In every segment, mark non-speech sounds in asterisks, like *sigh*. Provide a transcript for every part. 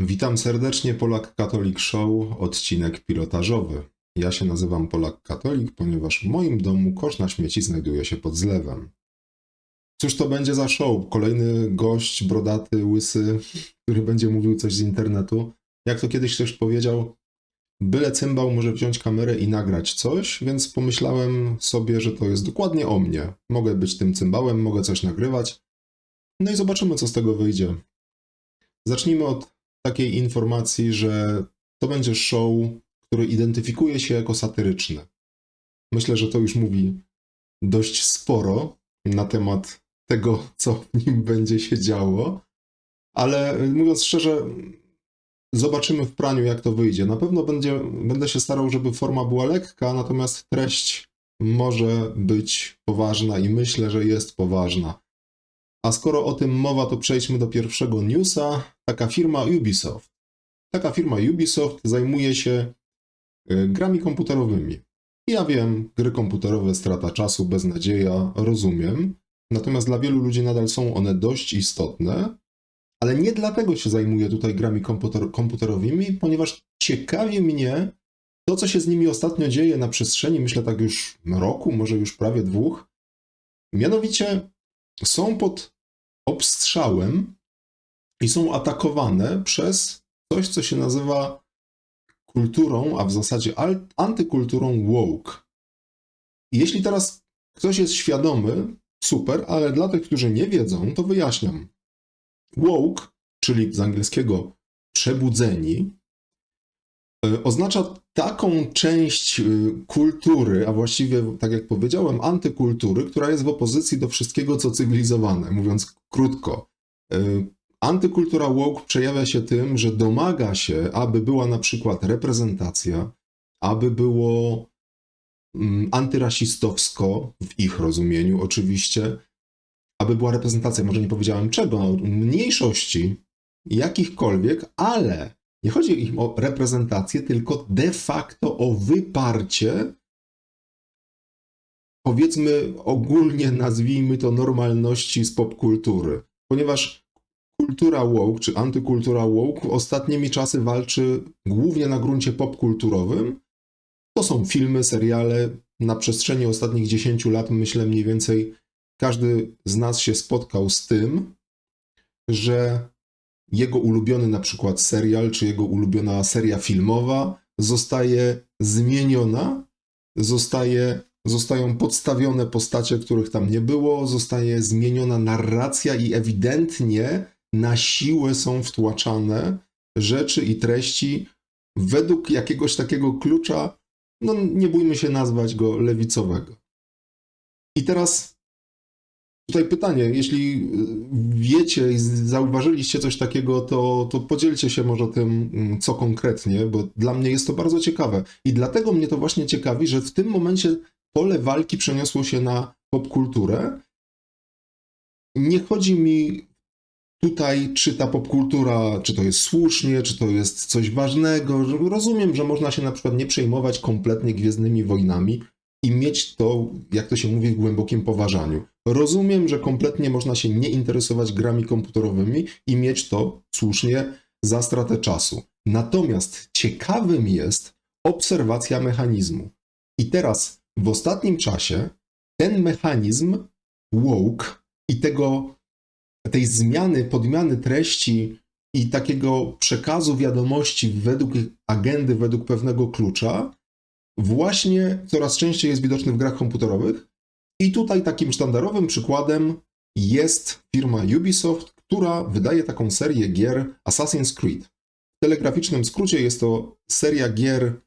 Witam serdecznie Polak Katolik Show, odcinek pilotażowy. Ja się nazywam Polak Katolik, ponieważ w moim domu kosz na śmieci znajduje się pod zlewem. Cóż to będzie za show? Kolejny gość, brodaty, łysy, który będzie mówił coś z internetu. Jak to kiedyś ktoś powiedział, byle cymbał może wziąć kamerę i nagrać coś, więc pomyślałem sobie, że to jest dokładnie o mnie. Mogę być tym cymbałem, mogę coś nagrywać. No i zobaczymy, co z tego wyjdzie. Zacznijmy od takiej informacji, że to będzie show, który identyfikuje się jako satyryczny. Myślę, że to już mówi dość sporo na temat tego, co w nim będzie się działo, ale mówiąc szczerze, zobaczymy w praniu, jak to wyjdzie. Na pewno będzie, będę się starał, żeby forma była lekka, natomiast treść może być poważna i myślę, że jest poważna. A skoro o tym mowa, to przejdźmy do pierwszego newsa. Taka firma Ubisoft. Taka firma Ubisoft zajmuje się y, grami komputerowymi. Ja wiem, gry komputerowe, strata czasu, beznadzieja, rozumiem. Natomiast dla wielu ludzi nadal są one dość istotne. Ale nie dlatego się zajmuję tutaj grami komputer komputerowymi, ponieważ ciekawi mnie to, co się z nimi ostatnio dzieje na przestrzeni, myślę tak już roku, może już prawie dwóch. Mianowicie są pod obstrzałem i są atakowane przez coś, co się nazywa kulturą, a w zasadzie antykulturą woke. Jeśli teraz ktoś jest świadomy, super, ale dla tych, którzy nie wiedzą, to wyjaśniam. Woke, czyli z angielskiego przebudzeni, oznacza taką część kultury, a właściwie, tak jak powiedziałem, antykultury, która jest w opozycji do wszystkiego, co cywilizowane. Mówiąc krótko, antykultura woke przejawia się tym, że domaga się, aby była na przykład reprezentacja, aby było antyrasistowsko, w ich rozumieniu oczywiście, aby była reprezentacja, może nie powiedziałem czego, mniejszości, jakichkolwiek, ale nie chodzi im o reprezentację, tylko de facto o wyparcie, powiedzmy ogólnie nazwijmy to normalności z popkultury. Ponieważ kultura woke, czy antykultura woke ostatnimi czasy walczy głównie na gruncie popkulturowym. To są filmy, seriale. Na przestrzeni ostatnich 10 lat, myślę mniej więcej, każdy z nas się spotkał z tym, że jego ulubiony na przykład serial, czy jego ulubiona seria filmowa zostaje zmieniona, zostaje, zostają podstawione postacie, których tam nie było, zostaje zmieniona narracja i ewidentnie na siłę są wtłaczane rzeczy i treści według jakiegoś takiego klucza, no nie bójmy się nazwać go lewicowego. I teraz Tutaj pytanie, jeśli wiecie i zauważyliście coś takiego, to, to podzielcie się może tym, mm, co konkretnie, bo dla mnie jest to bardzo ciekawe. I dlatego mnie to właśnie ciekawi, że w tym momencie pole walki przeniosło się na popkulturę. Nie chodzi mi tutaj, czy ta popkultura, czy to jest słusznie, czy to jest coś ważnego. Rozumiem, że można się na przykład nie przejmować kompletnie Gwiezdnymi Wojnami i mieć to, jak to się mówi, w głębokim poważaniu. Rozumiem, że kompletnie można się nie interesować grami komputerowymi i mieć to słusznie za stratę czasu. Natomiast ciekawym jest obserwacja mechanizmu. I teraz w ostatnim czasie ten mechanizm woke i tego, tej zmiany, podmiany treści i takiego przekazu wiadomości według agendy, według pewnego klucza, właśnie coraz częściej jest widoczny w grach komputerowych, i tutaj takim sztandarowym przykładem jest firma Ubisoft, która wydaje taką serię gier Assassin's Creed. W telegraficznym skrócie jest to seria gier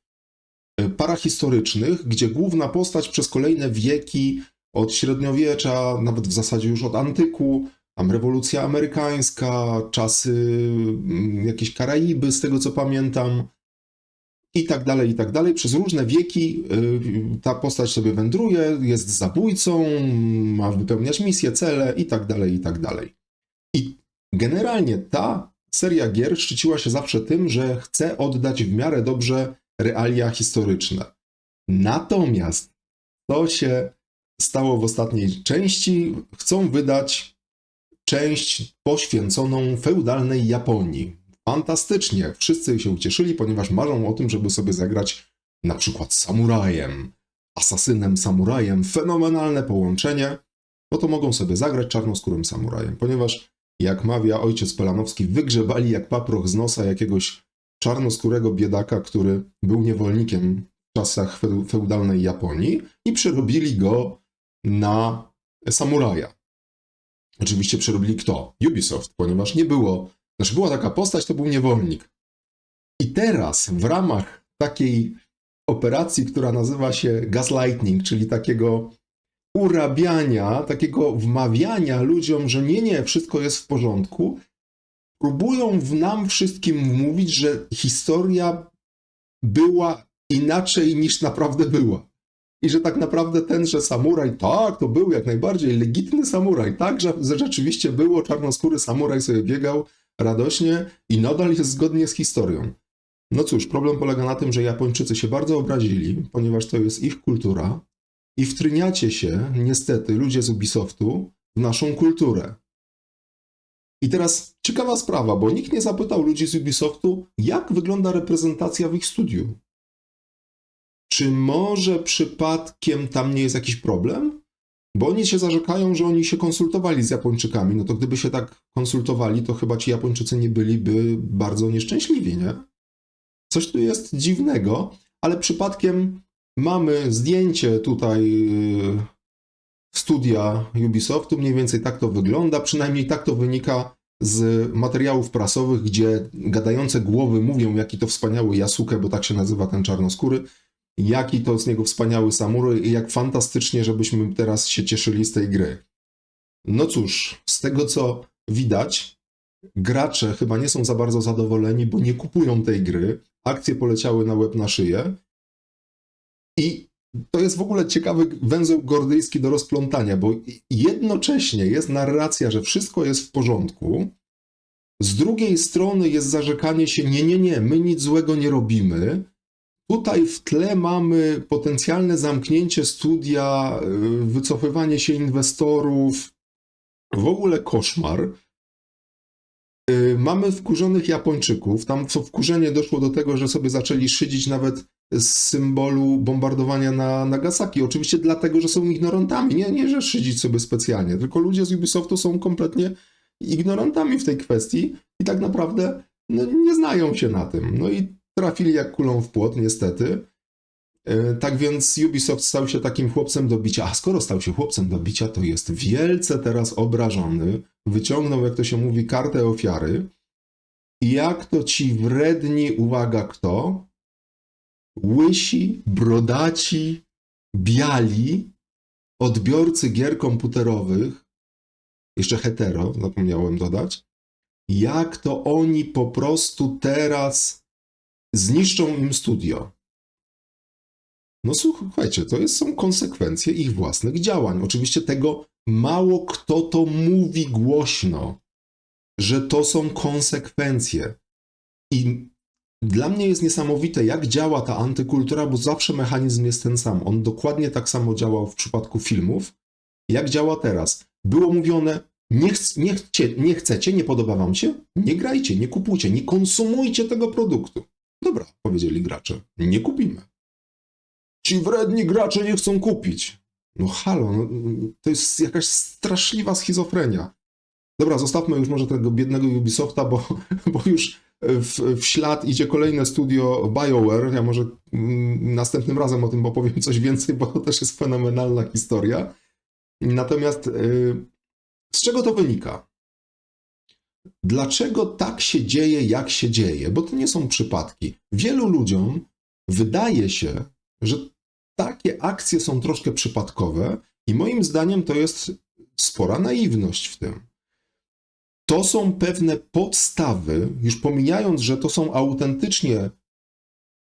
e, parahistorycznych, gdzie główna postać przez kolejne wieki, od średniowiecza, nawet w zasadzie już od antyku, tam rewolucja amerykańska, czasy mm, jakieś Karaiby, z tego co pamiętam, i tak dalej, i tak dalej. Przez różne wieki y, ta postać sobie wędruje, jest zabójcą, ma wypełniać misje, cele i tak dalej, i tak dalej. I generalnie ta seria gier szczyciła się zawsze tym, że chce oddać w miarę dobrze realia historyczne. Natomiast to się stało w ostatniej części. Chcą wydać część poświęconą feudalnej Japonii. Fantastycznie. Wszyscy się ucieszyli, ponieważ marzą o tym, żeby sobie zagrać na przykład samurajem, asasynem, samurajem. Fenomenalne połączenie. No to mogą sobie zagrać czarnoskórym samurajem, ponieważ jak mawia ojciec Pelanowski, wygrzebali jak paproch z nosa jakiegoś czarnoskórego biedaka, który był niewolnikiem w czasach feu- feudalnej Japonii i przerobili go na samuraja. Oczywiście przerobili kto? Ubisoft, ponieważ nie było, znaczy była taka postać, to był niewolnik. I teraz w ramach takiej operacji, która nazywa się gaslighting, czyli takiego urabiania, takiego wmawiania ludziom, że nie, nie, wszystko jest w porządku, próbują w nam wszystkim wmówić, że historia była inaczej niż naprawdę była. I że tak naprawdę tenże samuraj, tak, to był jak najbardziej legitny samuraj, tak, że rzeczywiście było, czarnoskóry samuraj sobie biegał radośnie i nadal jest zgodnie z historią. No cóż, problem polega na tym, że Japończycy się bardzo obrazili, ponieważ to jest ich kultura i wtryniacie się, niestety, ludzie z Ubisoftu, w naszą kulturę. I teraz ciekawa sprawa, bo nikt nie zapytał ludzi z Ubisoftu, jak wygląda reprezentacja w ich studiu. Czy może przypadkiem tam nie jest jakiś problem? Bo oni się zarzekają, że oni się konsultowali z Japończykami. No to gdyby się tak konsultowali, to chyba ci Japończycy nie byliby bardzo nieszczęśliwi, nie? Coś tu jest dziwnego, ale przypadkiem mamy zdjęcie tutaj yy, studia Ubisoftu. Mniej więcej tak to wygląda. Przynajmniej tak to wynika z materiałów prasowych, gdzie gadające głowy mówią, jaki to wspaniały Yasuke, bo tak się nazywa ten czarnoskóry, jaki to z niego wspaniały samuraj i jak fantastycznie, żebyśmy teraz się cieszyli z tej gry. No cóż, z tego co widać, gracze chyba nie są za bardzo zadowoleni, bo nie kupują tej gry. Akcje poleciały na łeb na szyję. I to jest w ogóle ciekawy węzeł gordyjski do rozplątania, bo jednocześnie jest narracja, że wszystko jest w porządku. Z drugiej strony jest zarzekanie się, nie, nie, nie, my nic złego nie robimy. Tutaj w tle mamy potencjalne zamknięcie studia, yy, wycofywanie się inwestorów, w ogóle koszmar. Yy, Mamy wkurzonych Japończyków. Tam co wkurzenie doszło do tego, że sobie zaczęli szydzić nawet z symbolu bombardowania na Nagasaki. Oczywiście dlatego, że są ignorantami. Nie, nie, że szydzić sobie specjalnie, tylko ludzie z Ubisoftu są kompletnie ignorantami w tej kwestii i tak naprawdę no, nie znają się na tym. No i trafili jak kulą w płot, niestety. E, Tak więc Ubisoft stał się takim chłopcem do bicia. A skoro stał się chłopcem do bicia, to jest wielce teraz obrażony. Wyciągnął, jak to się mówi, kartę ofiary. I jak to ci wredni, uwaga, kto? Łysi, brodaci, biali odbiorcy gier komputerowych, jeszcze hetero, zapomniałem dodać, jak to oni po prostu teraz zniszczą im studio. No słuchajcie, to jest, są konsekwencje ich własnych działań. Oczywiście tego mało kto to mówi głośno, że to są konsekwencje. I dla mnie jest niesamowite, jak działa ta antykultura, bo zawsze mechanizm jest ten sam. On dokładnie tak samo działał w przypadku filmów, jak działa teraz. Było mówione, nie, ch- nie, chcie, nie chcecie, nie podoba wam się? Nie grajcie, nie kupujcie, nie konsumujcie tego produktu. Dobra, powiedzieli gracze, nie kupimy. Ci wredni gracze nie chcą kupić. No halo, no, to jest jakaś straszliwa schizofrenia. Dobra, zostawmy już może tego biednego Ubisofta, bo, *laughs* bo już w, w ślad idzie kolejne studio BioWare. Ja może mm, następnym razem o tym opowiem coś więcej, bo to też jest fenomenalna historia. Natomiast y, z czego to wynika? Dlaczego tak się dzieje, jak się dzieje? Bo to nie są przypadki. Wielu ludziom wydaje się, że takie akcje są troszkę przypadkowe, i moim zdaniem to jest spora naiwność w tym. To są pewne podstawy, już pomijając, że to są autentycznie.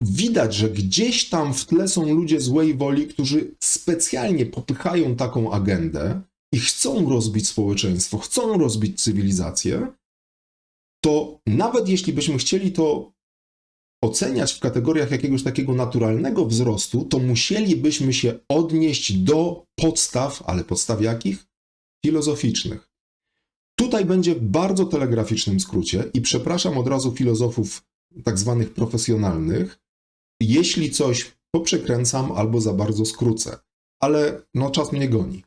Widać, że gdzieś tam w tle są ludzie złej woli, którzy specjalnie popychają taką agendę i chcą rozbić społeczeństwo, chcą rozbić cywilizację. To nawet jeśli byśmy chcieli to oceniać w kategoriach jakiegoś takiego naturalnego wzrostu, to musielibyśmy się odnieść do podstaw, ale podstaw jakich? Filozoficznych. Tutaj będzie w bardzo telegraficznym skrócie i przepraszam od razu filozofów tak zwanych profesjonalnych, jeśli coś poprzekręcam albo za bardzo skrócę, ale no czas mnie goni.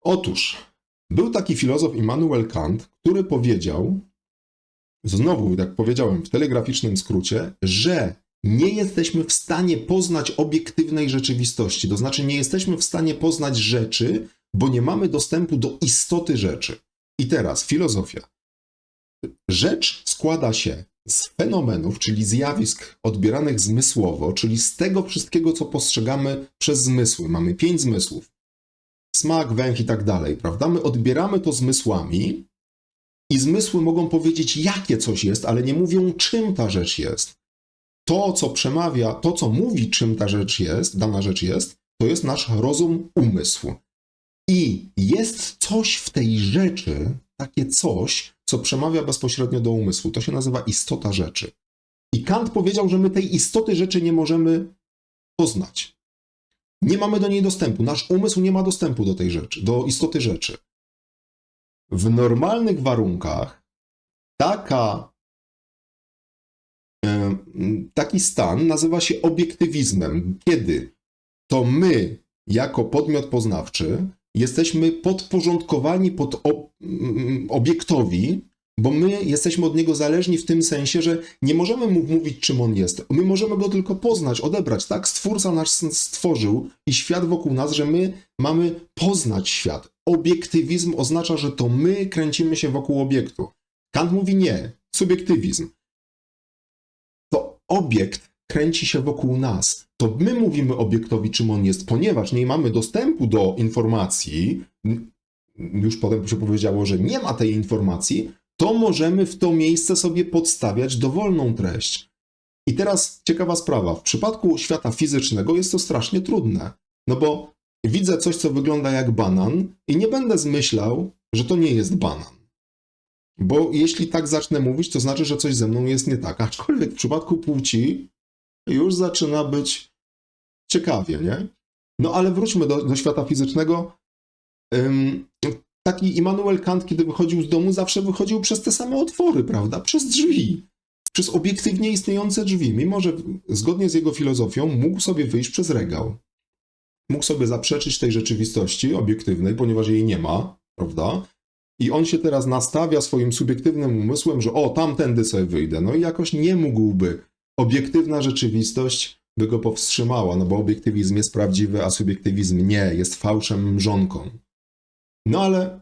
Otóż był taki filozof Immanuel Kant, który powiedział, znowu, jak powiedziałem w telegraficznym skrócie, że nie jesteśmy w stanie poznać obiektywnej rzeczywistości. To znaczy, nie jesteśmy w stanie poznać rzeczy, bo nie mamy dostępu do istoty rzeczy. I teraz filozofia. Rzecz składa się z fenomenów, czyli zjawisk odbieranych zmysłowo, czyli z tego wszystkiego, co postrzegamy przez zmysły. Mamy pięć zmysłów. Smak, węch i tak dalej, prawda? My odbieramy to zmysłami i zmysły mogą powiedzieć, jakie coś jest, ale nie mówią, czym ta rzecz jest. To, co przemawia, to, co mówi, czym ta rzecz jest, dana rzecz jest, to jest nasz rozum, umysł. I jest coś w tej rzeczy, takie coś, co przemawia bezpośrednio do umysłu. To się nazywa istota rzeczy. I Kant powiedział, że my tej istoty rzeczy nie możemy poznać. Nie mamy do niej dostępu. Nasz umysł nie ma dostępu do tej rzeczy, do istoty rzeczy. W normalnych warunkach taka, e, taki stan nazywa się obiektywizmem, kiedy to my, jako podmiot poznawczy, jesteśmy podporządkowani pod ob obiektowi, bo my jesteśmy od niego zależni w tym sensie, że nie możemy mu mówić, czym on jest. My możemy go tylko poznać, odebrać. Tak Stwórca nas stworzył i świat wokół nas, że my mamy poznać świat. Obiektywizm oznacza, że to my kręcimy się wokół obiektu. Kant mówi nie, subiektywizm. To obiekt kręci się wokół nas. To my mówimy obiektowi, czym on jest, ponieważ nie mamy dostępu do informacji, już potem się powiedziało, że nie ma tej informacji, to możemy w to miejsce sobie podstawiać dowolną treść. I teraz ciekawa sprawa. W przypadku świata fizycznego jest to strasznie trudne, no bo widzę coś, co wygląda jak banan i nie będę zmyślał, że to nie jest banan. Bo jeśli tak zacznę mówić, to znaczy, że coś ze mną jest nie tak. Aczkolwiek w przypadku płci już zaczyna być ciekawie, nie? No ale wróćmy do, do świata fizycznego. Taki Immanuel Kant, kiedy wychodził z domu, zawsze wychodził przez te same otwory, prawda? Przez drzwi. Przez obiektywnie istniejące drzwi. Mimo, że zgodnie z jego filozofią mógł sobie wyjść przez regał. Mógł sobie zaprzeczyć tej rzeczywistości obiektywnej, ponieważ jej nie ma, prawda? I on się teraz nastawia swoim subiektywnym umysłem, że o, tamtędy sobie wyjdę. No i jakoś nie mógłby obiektywna rzeczywistość by go powstrzymała, no bo obiektywizm jest prawdziwy, a subiektywizm nie, jest fałszem mrzonką. No ale,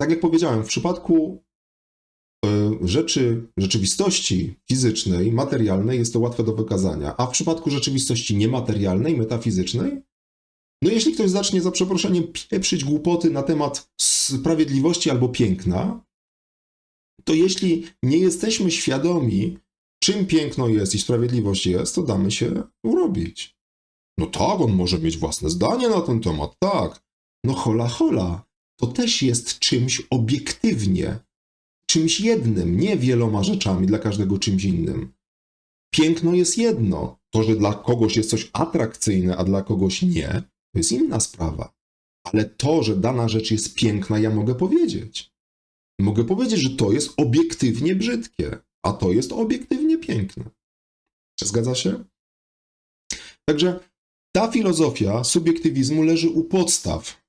tak jak powiedziałem, w przypadku y, rzeczy, rzeczywistości fizycznej, materialnej jest to łatwe do wykazania, a w przypadku rzeczywistości niematerialnej, metafizycznej, no jeśli ktoś zacznie za przeproszeniem pieprzyć głupoty na temat sprawiedliwości albo piękna, to jeśli nie jesteśmy świadomi, czym piękno jest i sprawiedliwość jest, to damy się urobić. No tak, on może mieć własne zdanie na ten temat, tak. No hola, hola, to też jest czymś obiektywnie, czymś jednym, nie wieloma rzeczami, dla każdego czymś innym. Piękno jest jedno. To, że dla kogoś jest coś atrakcyjne, a dla kogoś nie, to jest inna sprawa. Ale to, że dana rzecz jest piękna, ja mogę powiedzieć. Mogę powiedzieć, że to jest obiektywnie brzydkie a to jest obiektywnie piękne. Czy zgadza się? Także ta filozofia subiektywizmu leży u podstaw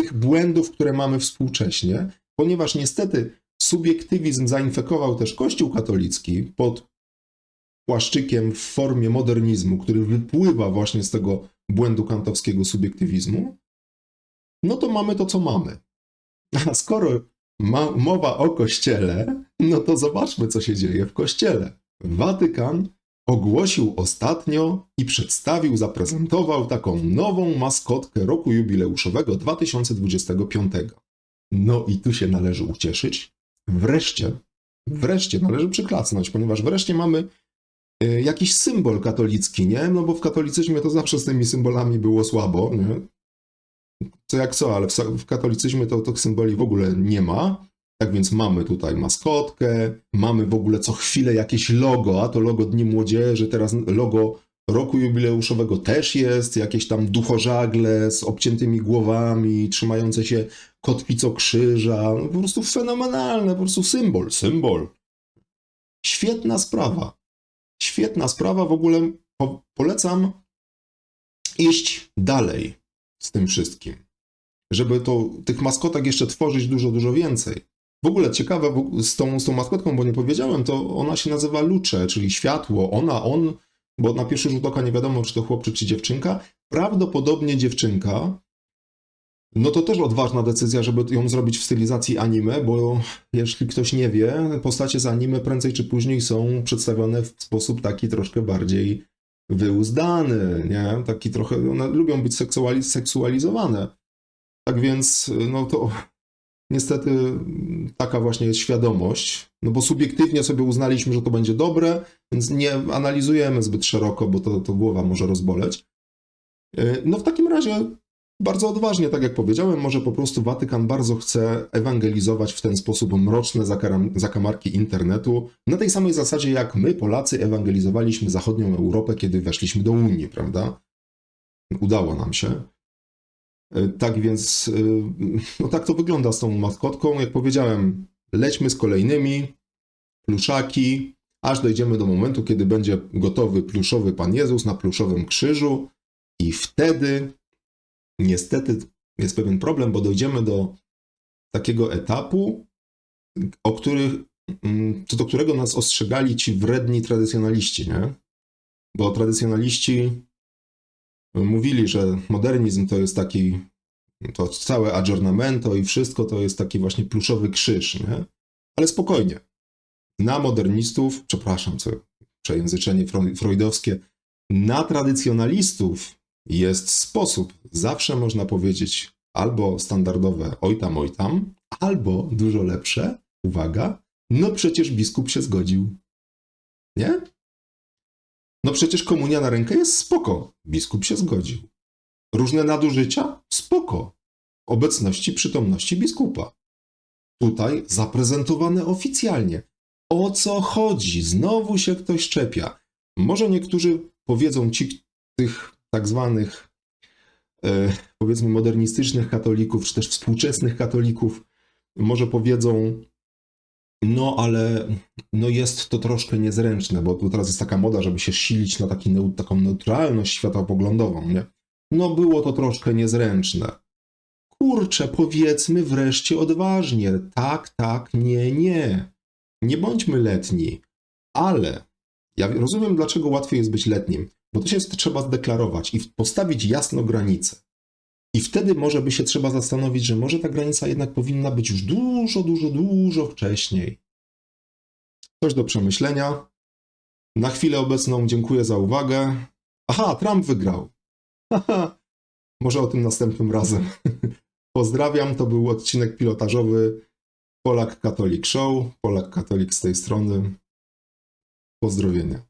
tych błędów, które mamy współcześnie, ponieważ niestety subiektywizm zainfekował też Kościół katolicki pod płaszczykiem w formie modernizmu, który wypływa właśnie z tego błędu kantowskiego subiektywizmu, no to mamy to, co mamy. A skoro ma, mowa o kościele, no to zobaczmy, co się dzieje w kościele. Watykan ogłosił ostatnio i przedstawił, zaprezentował taką nową maskotkę roku jubileuszowego 2025. No i tu się należy ucieszyć. Wreszcie, wreszcie należy przyklasnąć, ponieważ wreszcie mamy y, jakiś symbol katolicki, nie? No bo w katolicyzmie to zawsze z tymi symbolami było słabo, nie? co jak co, ale w katolicyzmie to tych symboli w ogóle nie ma. Tak więc mamy tutaj maskotkę, mamy w ogóle co chwilę jakieś logo, a to logo Dni Młodzieży, teraz logo roku jubileuszowego też jest, jakieś tam duchożagle z obciętymi głowami, trzymające się kotwico krzyża, no po prostu fenomenalne, po prostu symbol, symbol. Świetna sprawa. Świetna sprawa, w ogóle po, polecam iść dalej z tym wszystkim, żeby to, tych maskotek jeszcze tworzyć dużo, dużo więcej. W ogóle ciekawe z tą, z tą maskotką, bo nie powiedziałem, to ona się nazywa Lucze, czyli światło. Ona, on, bo na pierwszy rzut oka nie wiadomo, czy to chłopczyk, czy dziewczynka. Prawdopodobnie dziewczynka. No to też odważna decyzja, żeby ją zrobić w stylizacji anime, bo jeśli ktoś nie wie, postacie z anime prędzej czy później są przedstawione w sposób taki troszkę bardziej wyuzdany, nie? Taki trochę, one lubią być seksuali- seksualizowane. Tak więc, no to niestety taka właśnie jest świadomość, no bo subiektywnie sobie uznaliśmy, że to będzie dobre, więc nie analizujemy zbyt szeroko, bo to, to głowa może rozboleć. Yy, No w takim razie bardzo odważnie, tak jak powiedziałem, może po prostu Watykan bardzo chce ewangelizować w ten sposób mroczne zakamarki internetu, na tej samej zasadzie jak my, Polacy, ewangelizowaliśmy zachodnią Europę, kiedy weszliśmy do Unii, prawda? Udało nam się. E, Tak więc, e, no tak to wygląda z tą maskotką. Jak powiedziałem, lećmy z kolejnymi, pluszaki, aż dojdziemy do momentu, kiedy będzie gotowy pluszowy Pan Jezus na pluszowym krzyżu i wtedy niestety jest pewien problem, bo dojdziemy do takiego etapu, o których, mm, co do którego nas ostrzegali ci wredni tradycjonaliści, nie? Bo tradycjonaliści mówili, że modernizm to jest taki, to całe aggiornamento i wszystko to jest taki właśnie pluszowy krzyż, nie? Ale spokojnie. Na modernistów, przepraszam, co przejęzyczenie freu- freudowskie, na tradycjonalistów jest sposób. Zawsze można powiedzieć albo standardowe oj tam, oj tam, albo dużo lepsze, uwaga, no przecież biskup się zgodził. Nie? No przecież komunia na rękę jest spoko. Biskup się zgodził. Różne nadużycia? Spoko. Obecności, przytomności biskupa. Tutaj zaprezentowane oficjalnie. O co chodzi? Znowu się ktoś czepia. Może niektórzy powiedzą ci tych tak zwanych e, powiedzmy modernistycznych katolików, czy też współczesnych katolików, może powiedzą, no ale no jest to troszkę niezręczne, bo teraz jest taka moda, żeby się silić na taki, taką neutralność światopoglądową, nie? No było to troszkę niezręczne. Kurczę, powiedzmy wreszcie odważnie, tak, tak, nie, nie. Nie bądźmy letni, ale ja rozumiem, dlaczego łatwiej jest być letnim, bo to się trzeba zdeklarować i postawić jasno granicę. I wtedy może by się trzeba zastanowić, że może ta granica jednak powinna być już dużo, dużo, dużo wcześniej. Coś do przemyślenia. Na chwilę obecną dziękuję za uwagę. Aha, Trump wygrał. *laughs* Może o tym następnym razem. *laughs* Pozdrawiam, to był odcinek pilotażowy Polak Katolik Show. Polak Katolik z tej strony. Pozdrowienia.